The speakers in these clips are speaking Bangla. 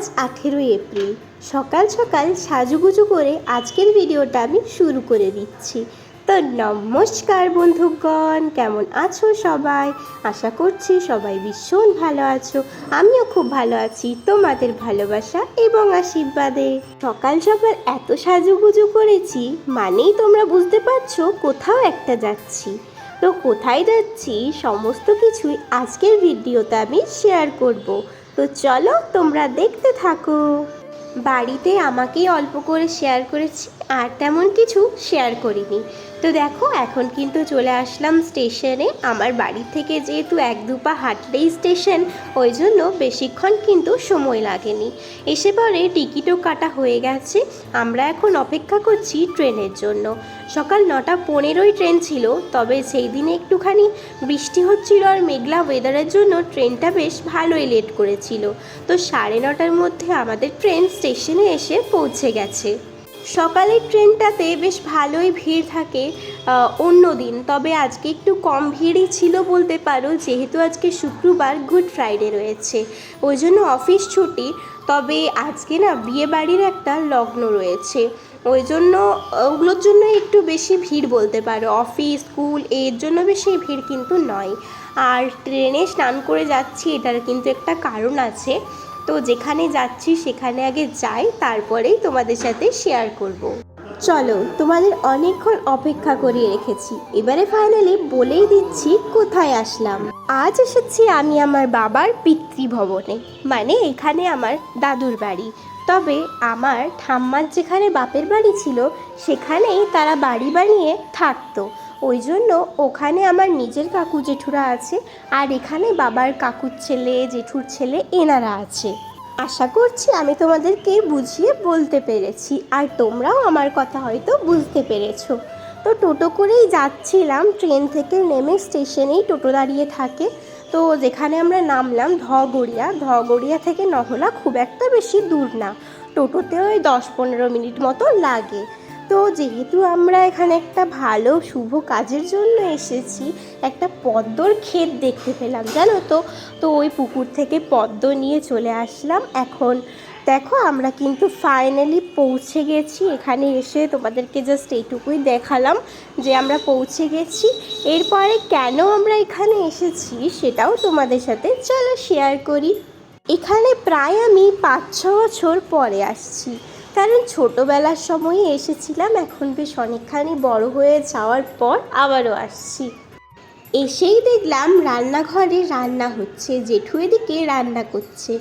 আজ আঠেরোই এপ্রিল। সকাল সকাল সাজুগুজু করে আজকের ভিডিওটা আমি শুরু করে দিচ্ছি। তো নমস্কার বন্ধুগণ, কেমন আছো সবাই? আশা করছি সবাই ভীষণ ভালো আছো। আমিও খুব ভালো আছি, তোমাদের ভালোবাসা এবং আশীর্বাদে। সকাল সকাল এত সাজুগুজু করেছি, মানেই তোমরা বুঝতে পারছ কোথাও একটা যাচ্ছি। তো কোথায় যাচ্ছি, সমস্ত কিছুই আজকের ভিডিওতে আমি শেয়ার করব। তো চলো তোমরা দেখতে থাকো। বাড়িতে আমাকেই অল্প করে শেয়ার করেছি। আর তেমন কিছু শেয়ার করিনি। তো দেখো, এখন কিন্তু চলে আসলাম স্টেশনে আমার বাড়ি থেকে যেহেতু এক দুপা হাঁটলেই স্টেশন ওই জন্য বেশিক্ষণ কিন্তু সময় লাগেনি। এসে পরে টিকিটও কাটা হয়ে গেছে। আমরা এখন অপেক্ষা করছি ট্রেনের জন্য। সকাল নটা পনেরোই ট্রেন ছিল, তবে সেই দিনে একটুখানি বৃষ্টি হচ্ছিল আর মেঘলা ওয়েদারের জন্য ট্রেনটা বেশ ভালোই লেট করেছিল। তো সাড়ে নটার মধ্যে আমাদের ট্রেন স্টেশনে এসে পৌঁছে গেছে। সকালের ট্রেনটাতে বেশ ভালোই ভিড় থাকে অন্য দিন। তবে আজকে একটু কম ভিড়ই ছিল বলতে পারো, যেহেতু আজকে শুক্রবার গুড ফ্রাইডে রয়েছে। ওই জন্য অফিস ছুটি, তবে আজকে না বিয়ে বাড়ির একটা লগ্ন রয়েছে। ওই জন্য, ওগুলোর জন্য একটু বেশি ভিড় বলতে পারো। অফিস, স্কুল, এর জন্য বেশি ভিড় কিন্তু নয়। আর ট্রেনে স্নান করে যাচ্ছি, এটার কিন্তু একটা কারণ আছে। তো যেখানে যাচ্ছি, সেখানে আগে যাই, তারপরেই তোমাদের সাথে শেয়ার করব। চলো, তোমাদের অনেকক্ষণ অপেক্ষা করিয়ে রেখেছি। এবারে ফাইনালি বলেই দিচ্ছি কোথায় আসলাম। আজ এসেছি আমি আমার বাবার পিতৃভবনে মানে এখানে আমার দাদুর বাড়ি। তবে আমার ঠাম্মার যেখানে বাপের বাড়ি ছিল, সেখানেই তারা বাড়ি বানিয়ে থাকতো। ওই জন্য ওখানে আমার নিজের কাকু জেঠুরা আছে আর এখানে বাবার কাকুর ছেলে, জেঠুর ছেলে এনারা আছে। আশা করছি আমি তোমাদেরকে বুঝিয়ে বলতে পেরেছি আর তোমরাও আমার কথা হয়তো বুঝতে পেরেছ। তো টোটো করেই যাচ্ছিলাম, ট্রেন থেকে নেমে স্টেশনেই টোটো দাঁড়িয়ে থাকে। তো যেখানে আমরা নামলাম ধগড়িয়া ধগড়িয়া থেকে নহলা খুব একটা বেশি দূর না। টোটোতে ওই দশ পনেরো মিনিট মতো লাগে। তো যেহেতু আমরা এখানে একটা ভালো, শুভ কাজের জন্য এসেছি, একটা পদ্মর ক্ষেত দেখতে পেলাম, জানো তো? তো ওই পুকুর থেকে পদ্ম নিয়ে চলে আসলাম। এখন দেখো, আমরা কিন্তু ফাইনালি পৌঁছে গেছি। এখানে এসে তোমাদেরকে জাস্ট এইটুকুই দেখালাম যে আমরা পৌঁছে গেছি। এরপরে কেন আমরা এখানে এসেছি সেটাও তোমাদের সাথে চলো শেয়ার করি। এখানে প্রায় আমি পাঁচ ছ বছর পরে আসছি। কারণ ছোটোবেলার সময়ই এসেছিলাম, এখন বেশ অনেকখানি বড় হয়ে যাওয়ার পর আবারও আসছি। এসেই দেখলাম রান্নাঘরে রান্না হচ্ছে, জেঠু এদিকে রান্না করছে।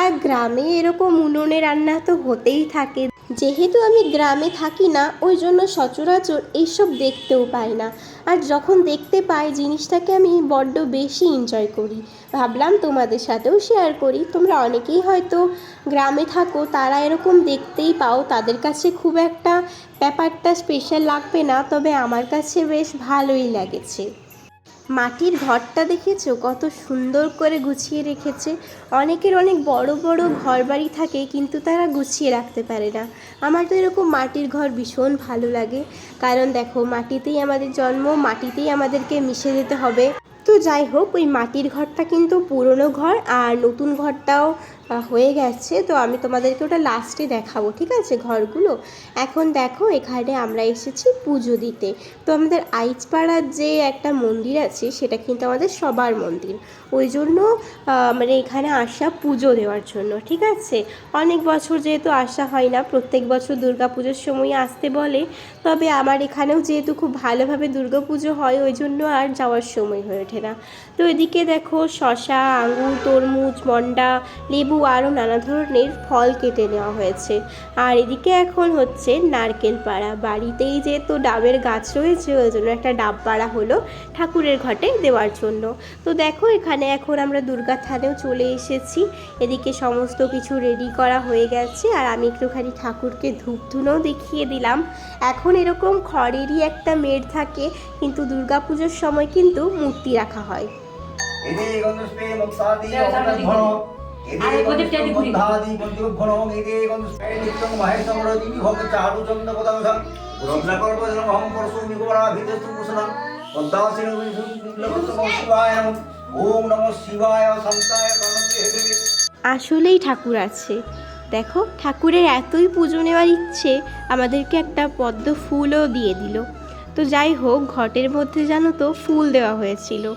আর গ্রামে এরকম উনুনে রান্না তো হতেই থাকে। যেহেতু আমি গ্রামে থাকি না, ওই জন্য সচরাচর এইসব দেখতেও পাই না। আর যখন দেখতে পাই, জিনিসটাকে আমি বড্ড বেশি এনজয় করি। ভাবলাম তোমাদের সাথেও শেয়ার করি। তোমরা অনেকেই হয়তো গ্রামে থাকো, তারা এরকম দেখতেই পাও। তাদের কাছে খুব একটা ব্যাপারটা স্পেশাল লাগবে না, তবে আমার কাছে বেশ ভালোই লাগেছে। মাটির ঘরটা দেখেছ? কত সুন্দর করে গুছিয়ে রেখেছে। অনেকের অনেক বড় বড় ঘর বাড়ি থাকে, কিন্তু তারা গুছিয়ে রাখতে পারে না। আমার তো এরকম মাটির ঘর ভীষণ ভালো লাগে। কারণ দেখো, মাটিতেই আমাদের জন্ম, মাটিতেই আমাদেরকে মিশে যেতে হবে। তো যাই হোক, ওই মাটির ঘরটা কিন্তু পুরনো ঘর, আর নতুন ঘরটাও হয়ে গেছে। তো আমি তোমাদেরকে ওটা লাস্টে দেখাবো, ঠিক আছে? ঘরগুলো? এখন দেখো, এখানে আমরা এসেছি পুজো দিতে। তো আমাদের আইচপাড়ার যে একটা মন্দির আছে, সেটা কিন্তু আমাদের সবার মন্দির। ওই জন্য মানে এখানে আসা পুজো দেওয়ার জন্য, ঠিক আছে? অনেক বছর যেহেতু আসা হয় না, প্রত্যেক বছর দুর্গা পুজোর সময় আসতে বলে। তবে আমার এখানেও যেহেতু খুব ভালোভাবে দুর্গা পুজো হয়, ওই জন্য আর যাওয়ার সময় হয়ে ওঠে না। তো এদিকে দেখো শশা আঙুর, তরমুজ, মন্ডা, লেবু আরও নানা ধরনের ফল কেটে নেওয়া হয়েছে। আর এদিকে এখন হচ্ছে নারকেল পাড়া। বাড়িতেই যেহেতু ডাবের গাছ রয়েছে, ওই জন্য একটা ডাব পাড়া হলো ঠাকুরের ঘটে দেওয়ার জন্য। তো দেখো, এখানে এখন আমরা দুর্গা থানেও চলে এসেছি। এদিকে সমস্ত কিছু রেডি করা হয়ে গেছে। আর আমি একটুখানি ঠাকুরকে ধূপ ধুনোও দেখিয়ে দিলাম। এখন এরকম খড়েরই একটা মেড় থাকে, কিন্তু দুর্গা পুজোর সময় কিন্তু মূর্তি রাখা হয়। ওম নমঃ শিবায় আসলেই ঠাকুর আছে। দেখো ঠাকুরের এতই পুজো নেওয়ার ইচ্ছে আমাদেরকে একটা পদ্ম ফুলও দিয়ে দিল। তো যাই হোক ঘটের মধ্যে জানো তো ফুল দেওয়া হয়েছিল।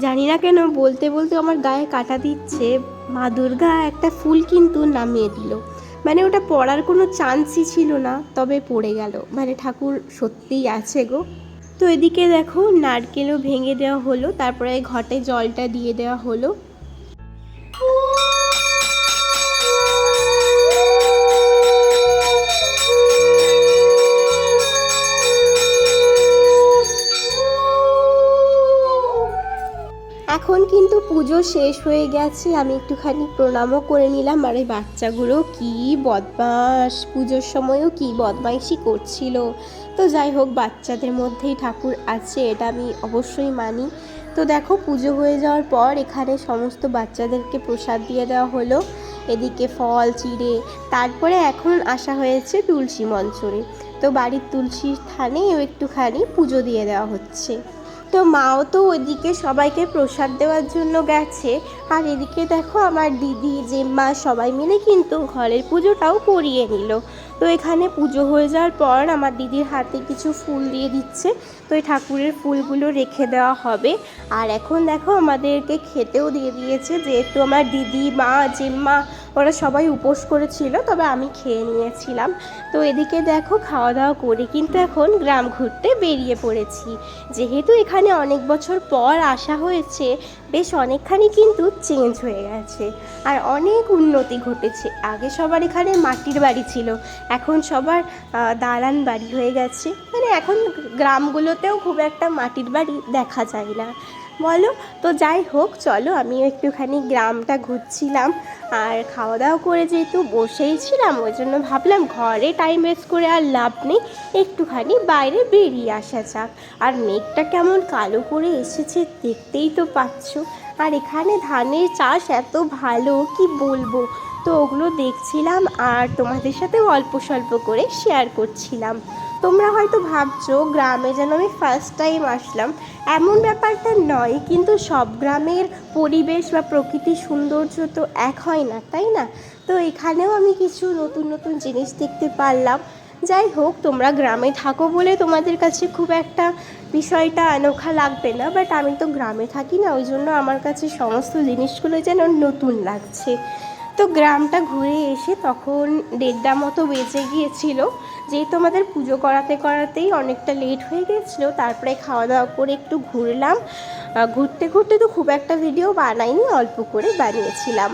জানি না কেন বলতে বলতে আমার গায়ে কাটা দিচ্ছে। মা দুর্গা একটা ফুল কিন্তু নামিয়ে দিল। মানে ওটা পড়ার কোনো চান্সই ছিল না, তবে পড়ে গেল। মানে ঠাকুর সত্যিই আছে গো। তো এদিকে দেখো নারকেলও ভেঙে দেওয়া হলো, তারপরে ঘটে জলটা দিয়ে দেওয়া হলো। পুজো শেষ হয়ে গেছে, আমি একটুখানি প্রণামও করে নিলাম। আর এই বাচ্চাগুলো কি বদমাস! পুজোর সময়ও কি বদমাইশি করছিল। তো যাই হোক, বাচ্চাদের মধ্যেই ঠাকুর আছে, এটা আমি অবশ্যই মানি। তো দেখো, পুজো হয়ে যাওয়ার পর এখানে সমস্ত বাচ্চাদেরকে প্রসাদ দিয়ে দেওয়া হলো। এদিকে ফল, চিড়ে, তারপরে এখন আসা হয়েছে তুলসী মঞ্চরে তো বাড়ির তুলসীর স্থানেও একটুখানি পুজো দিয়ে দেওয়া হচ্ছে। তো মাও তো ওইদিকে সবাইকে প্রসাদ দেওয়ার জন্য গেছে। আর এদিকে দেখো আমার দিদি, জেম্মা সবাই মিলে কিন্তু ঘরের পুজোটাও করিয়ে নিল। তো এখানে পুজো হয়ে যাওয়ার পর আমার দিদির হাতে কিছু ফুল দিয়ে দিচ্ছে। তো এই ঠাকুরের ফুলগুলো রেখে দেওয়া হবে। আর এখন দেখো আমাদেরকে খেতেও দিয়ে দিয়েছে, যেহেতু আমার দিদি, মা, জেম্মা ওরা সবাই উপোস করেছিল, তবে আমি খেয়ে নিয়েছিলাম। তো এদিকে দেখো খাওয়া দাওয়া করে কিন্তু এখন গ্রাম ঘুরতে বেরিয়ে পড়েছি। যেহেতু এখানে অনেক বছর পর আসা হয়েছে, বেশ অনেকখানি কিন্তু চেঞ্জ হয়ে গেছে। আর অনেক উন্নতি ঘটেছে। আগে সবার এখানে মাটির বাড়ি ছিল, এখন সবার দালান বাড়ি হয়ে গেছে। মানে এখন গ্রামগুলোতেও খুব একটা মাটির বাড়ি দেখা যায় না। বলো? তো যাই হোক, চলো, আমিও একটুখানি গ্রামটা ঘুরছিলাম আর খাওয়া দাওয়া করে যেহেতু বসেই ছিলাম, ওই জন্য ভাবলাম ঘরে টাইম ওয়েস্ট করে আর লাভ নেই, একটুখানি বাইরে বেরিয়ে আসা যাক। আর মেঘটা কেমন কালো করে এসেছে দেখতেই তো পাচ্ছ। আর এখানে ধানের চাষ এত ভালো, কি বলব? তো ওগুলো দেখছিলাম আর তোমাদের সাথে অল্প স্বল্প করে শেয়ার করছিলাম। তোমরা হয়তো ভাবছ, গ্রামে যেন আমি ফার্স্ট টাইম আসলাম। এমন ব্যাপারটা নয়, কিন্তু সব গ্রামের পরিবেশ বা প্রকৃতির সৌন্দর্য তো এক হয় না, তাই না? তো এখানেও আমি কিছু নতুন নতুন জিনিস দেখতে পারলাম। যাই হোক, তোমরা গ্রামে থাকো বলে তোমাদের কাছে খুব একটা বিষয়টা অনোখা লাগবে না বাট আমি তো গ্রামে থাকি না, ওই জন্য আমার কাছে সমস্ত জিনিসগুলো যেন নতুন লাগছে। তো গ্রামটা ঘুরে এসে তখন দেড়টা মতো বেজে গিয়েছিল। যেহেতু আমাদের পুজো করাতে করাতেই অনেকটা লেট হয়ে গেছিল তারপরে খাওয়া দাওয়া করে একটু ঘুরলাম। ঘুরতে ঘুরতে তো খুব একটা ভিডিও বানাইনি, অল্প করে বানিয়েছিলাম।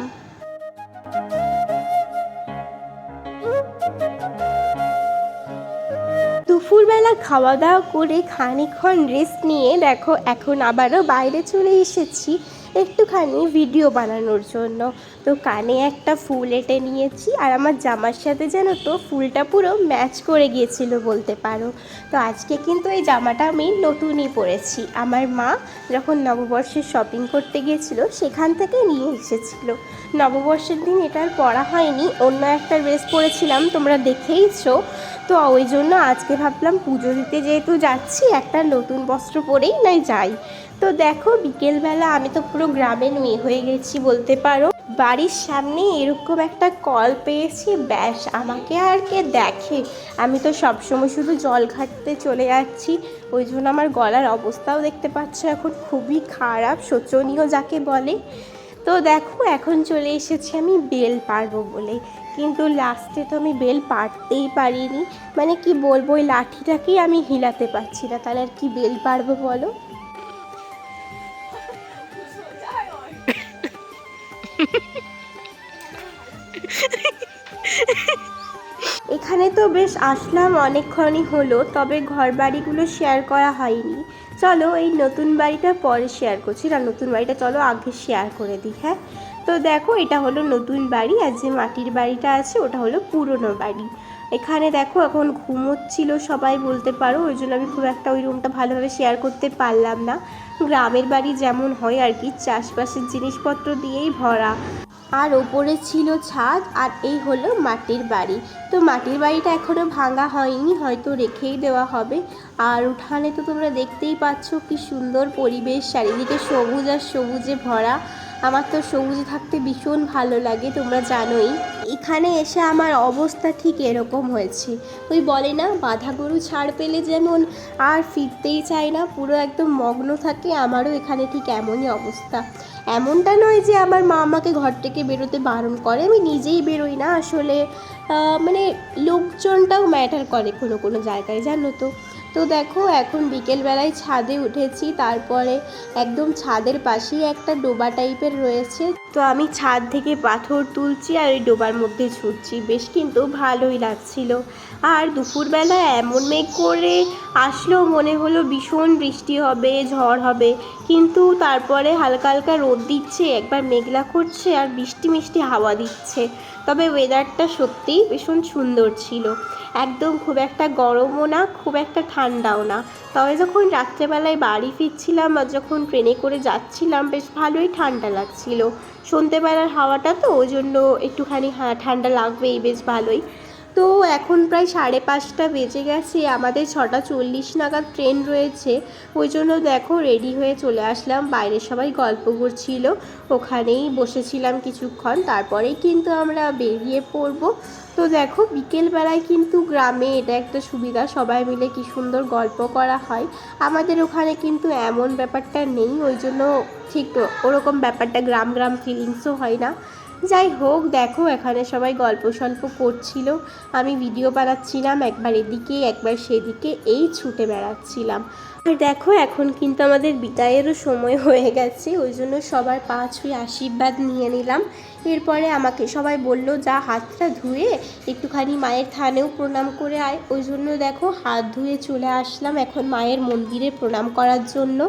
দুপুরবেলা খাওয়া দাওয়া করে খানিকক্ষণ রেস্ট নিয়ে, দেখো, এখন আবারও বাইরে চলে এসেছি। একটুখানি ভিডিও বানানোর জন্য। তো কানে একটা ফুল এঁটে নিয়েছি আর আমার জামার সাথে যেন তো ফুলটা পুরো ম্যাচ করে গিয়েছিল বলতে পারো। তো আজকে কিন্তু এই জামাটা আমি নতুনই পরেছি। আমার মা যখন নববর্ষের শপিং করতে গিয়েছিল, সেখান থেকে নিয়ে এসেছিল। নববর্ষের দিন এটা আর পরা হয়নি, অন্য একটা ড্রেস পরেছিলাম, তোমরা দেখেইছো। তো ওই জন্য আজকে ভাবলাম পুজো দিতে যেহেতু যাচ্ছি, একটা নতুন বস্ত্র পরেই নাই যাই। তো দেখো, বিকেলবেলা আমি তো পুরো গ্রামের মেয়ে হয়ে গেছি বলতে পারো। বাড়ির সামনে এরকম একটা কল পেয়েছি, ব্যাস, আমাকে আর কে দেখে। আমি তো সবসময় শুধু জল ঘাটতে চলে যাচ্ছি। ওই জন্য আমার গলার অবস্থাও দেখতে পাচ্ছ, এখন খুবই খারাপ, শোচনীয় যাকে বলে। তো দেখো, এখন চলে এসেছি আমি বেল পারব বলে। কিন্তু লাস্টে তো আমি বেল পারতেই পারিনি। মানে কি বলব, ওই লাঠিটাকেই আমি হিলাতে পারছি না। তাহলে আর কি বেল পারব বলো? বেশ আসলাম, অনেকক্ষণই হলো, তবে ঘর বাড়িগুলো শেয়ার করা হয়নি। চলো এই নতুন বাড়িটা পরে শেয়ার করছি। না, নতুন বাড়িটা চলো আগে শেয়ার করে দিই হ্যাঁ? তো দেখো, এটা হলো নতুন বাড়ি, আর যে মাটির বাড়িটা আছে, ওটা হলো পুরনো বাড়ি। এখানে দেখো, এখন ঘুমোচ্ছিল সবাই বলতে পারো, ওই জন্য আমি খুব একটা ওই রুমটা ভালোভাবে শেয়ার করতে পারলাম না। গ্রামের বাড়ি যেমন হয় আর কি, চাষবাসের জিনিসপত্র দিয়েই ভরা। আর ওপরে ছিল ছাদ আর এই হলো মাটির বাড়ি। তো মাটির বাড়িটা এখনও ভাঙা হয়নি, হয়তো রেখেই দেওয়া হবে। আর উঠানে তো তোমরা দেখতেই পাচ্ছ কি সুন্দর পরিবেশ, চারিদিকে সবুজ আর সবুজে ভরা। আমার তো সবুজ থাকতে ভীষণ ভালো লাগে, তোমরা জানোই। এখানে এসে আমার অবস্থা ঠিক এরকম হয়েছে। ওই বলে না, বাধা গরু ছাড় পেলে যেমন আর ফিরতেই চায় না, পুরো একদম মগ্ন থাকে, আমারও এখানে ঠিক এমনই অবস্থা। এমনটা নয় যে আমার মা আমাকে ঘর থেকে বেরোতে বারণ করে, আমি নিজেই বেরোই না, আসলে মানে লোকজনটাও ম্যাটার করে কোনো কোনো জায়গায়, জানো তো। তো দেখো, এখন বিকেলবেলায় ছাদে উঠেছি, তারপরে একদম ছাদের পাশেই একটা ডোবা টাইপের রয়েছে। তো আমি ছাদ থেকে পাথর তুলছি আর ওই ডোবার মধ্যে ছুটছি। বেশ কিন্তু ভালোই লাগছিল। আর দুপুরবেলা এমন মেঘ করে আসলেও মনে হলো ভীষণ বৃষ্টি হবে, ঝড় হবে। কিন্তু তারপরে হালকা হালকা রোদ দিচ্ছে, একবার মেঘলা করছে আর বৃষ্টি মিষ্টি হাওয়া দিচ্ছে। তবে ওয়েদারটা সত্যিই ভীষণ সুন্দর ছিল। একদম খুব একটা গরমও না, খুব একটা ঠান্ডাও না। তবে যখন রাত্রেবেলায় বাড়ি ফিরছিলাম আর যখন ট্রেনে করে যাচ্ছিলাম, বেশ ভালোই ঠান্ডা লাগছিল। সন্ধ্যেবেলার হাওয়াটা তো, ওই জন্য একটুখানি ঠান্ডা লাগবেই, বেশ ভালোই। তো এখন প্রায় সাড়ে পাঁচটা বেজে গেছে, আমাদের ছটা চল্লিশ নাগাদ ট্রেন রয়েছে। ওই জন্য দেখো রেডি হয়ে চলে আসলাম, বাইরে সবাই গল্প করছিল, ওখানেই বসেছিলাম কিছুক্ষণ, তারপরেই কিন্তু আমরা বেরিয়ে পড়ব। তো দেখো বিকেলবেলায় কিন্তু গ্রামে এটা একটা সুবিধা, সবাই মিলে কি সুন্দর গল্প করা হয়। আমাদের ওখানে কিন্তু এমন ব্যাপারটা নেই, ওই জন্য ঠিক ওরকম ব্যাপারটা গ্রাম গ্রাম ফিলিংসও হয় না। যাই হোক, দেখো এখানে সবাই গল্প সল্প করছিল। আমি ভিডিও বানাচ্ছিলাম, একবার এদিকে, একবার সেদিকে, এই ছুটে বেড়াচ্ছিলাম। দেখো, এখন কিন্তু আমাদের বিদায়েরও সময় হয়ে গেছে, ওই জন্য সবার পা ছুঁয়ে আশীর্বাদ নিয়ে নিলাম। এরপরে আমাকে সবাই বলল, যা হাতটা ধুয়ে একটুখানি মায়ের থানেও প্রণাম করে আয়। ওই জন্য দেখো, হাত ধুয়ে চলে আসলাম এখন মায়ের মন্দিরে প্রণাম করার জন্য।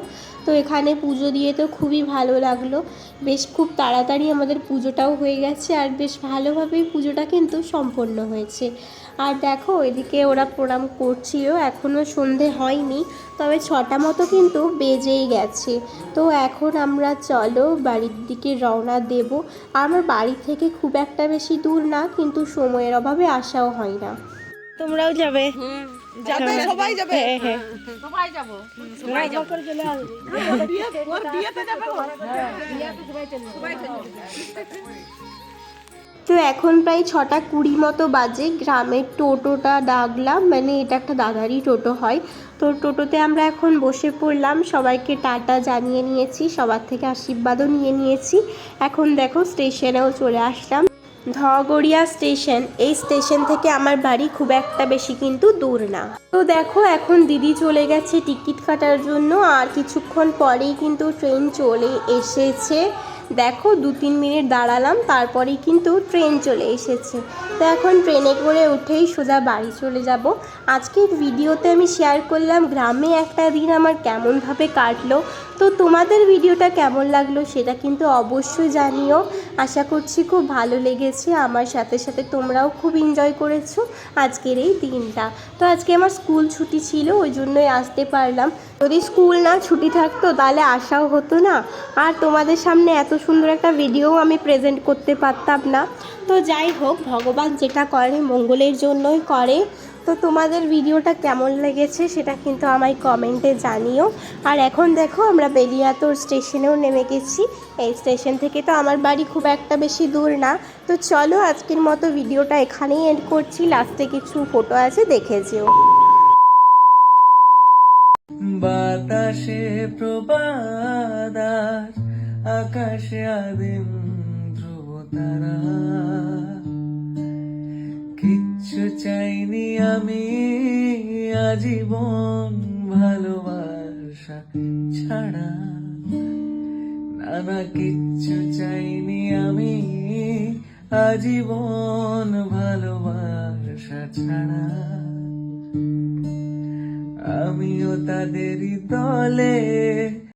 তো এখানে পুজো দিয়ে তো খুবই ভালো লাগল। বেশ খুব তাড়াতাড়ি আমাদের পুজোটাও হয়ে গেছে, আর বেশ ভালোভাবেই পুজোটা কিন্তু সম্পন্ন হয়েছে। আর দেখো ওইদিকে ওরা প্রণাম করছিল এখনও সন্ধে হয়নি তবে ছটা মতো কিন্তু বেজেই গেছে। তো এখন আমরা চলো বাড়ির দিকে রওনা দেব। আমার বাড়ি থেকে খুব একটা বেশি দূর না কিন্তু সময়ের অভাবে আসাও হয় না। তোমরাও যাবে? যাবে সবাই যাবে। হ্যাঁ হ্যাঁ। সবাই যাব। সবাই যাব। ওর বিয়েতে যাবে সবাই চলে যাবে। তো এখন প্রায় ছটা কুড়ি মতো বাজে। গ্রামের টোটোটা ডাকলাম মানে এটা একটা দাদারই টোটো হয়। তো টোটোতে আমরা এখন বসে পড়লাম, সবাইকে টাটা জানিয়ে নিয়েছি, সবার থেকে আশীর্বাদও নিয়ে নিয়েছি। এখন দেখো স্টেশনেও চলে আসলাম। ধগড়িয়া স্টেশন, এই স্টেশন থেকে আমার বাড়ি খুব একটা বেশি কিন্তু দূর না। তো দেখো এখন দিদি চলে গেছে টিকিট কাটার জন্য, আর কিছুক্ষণ পরেই কিন্তু ট্রেন চলে এসেছে। দেখো দু তিন মিনিট দাঁড়ালাম তারপরেই কিন্তু ট্রেন চলে এসেছে। তো এখন ট্রেনে করে উঠেই সোজা বাড়ি চলে যাব। আজকের ভিডিওতে আমি শেয়ার করলাম, গ্রামে একটা দিন আমার কেমনভাবে কাটলো তো তোমাদের ভিডিওটা কেমন লাগল সেটা কিন্তু অবশ্যই জানিও। আশা করছি খুব ভালো লেগেছে। আমার সাথে সাথে তোমরাও খুব এনজয় করেছ আজকের এই দিনটা। তো আজকে আমার স্কুল ছুটি ছিল, ওই জন্যই আসতে পারলাম। যদি স্কুল না ছুটি থাকতো তাহলে আসাও হতো না। আর তোমাদের সামনে এত সুন্দর একটা ভিডিও আমি প্রেজেন্ট করতে পারতাম না। তো যাই হোক, ভগবান যেটা করে মঙ্গলের জন্যই করে। তো তোমাদের ভিডিওটা কেমন লেগেছে সেটা কিন্তু আমায় কমেন্টে জানিও। আর এখন দেখো, আমরা বেলিয়াতোর স্টেশনেও নেমে গেছি। এই স্টেশন থেকে তো আমার বাড়ি খুব একটা বেশি দূর না। তো চলো আজকের মতো ভিডিওটা এখানেই এন্ড করছি। লাস্টে কিছু ফটো আছে, দেখে যেও। বাতাসে প্রবাদার আকাশে আদিম ধ্রুব তারা কিচ্ছু চাইনি আমি। আজীবন ভালোবাসা ছাড়া নানা কিচ্ছু চাইনি আমি। আজীবন ভালোবাসা ছাড়া আমিও তাদেরই দলে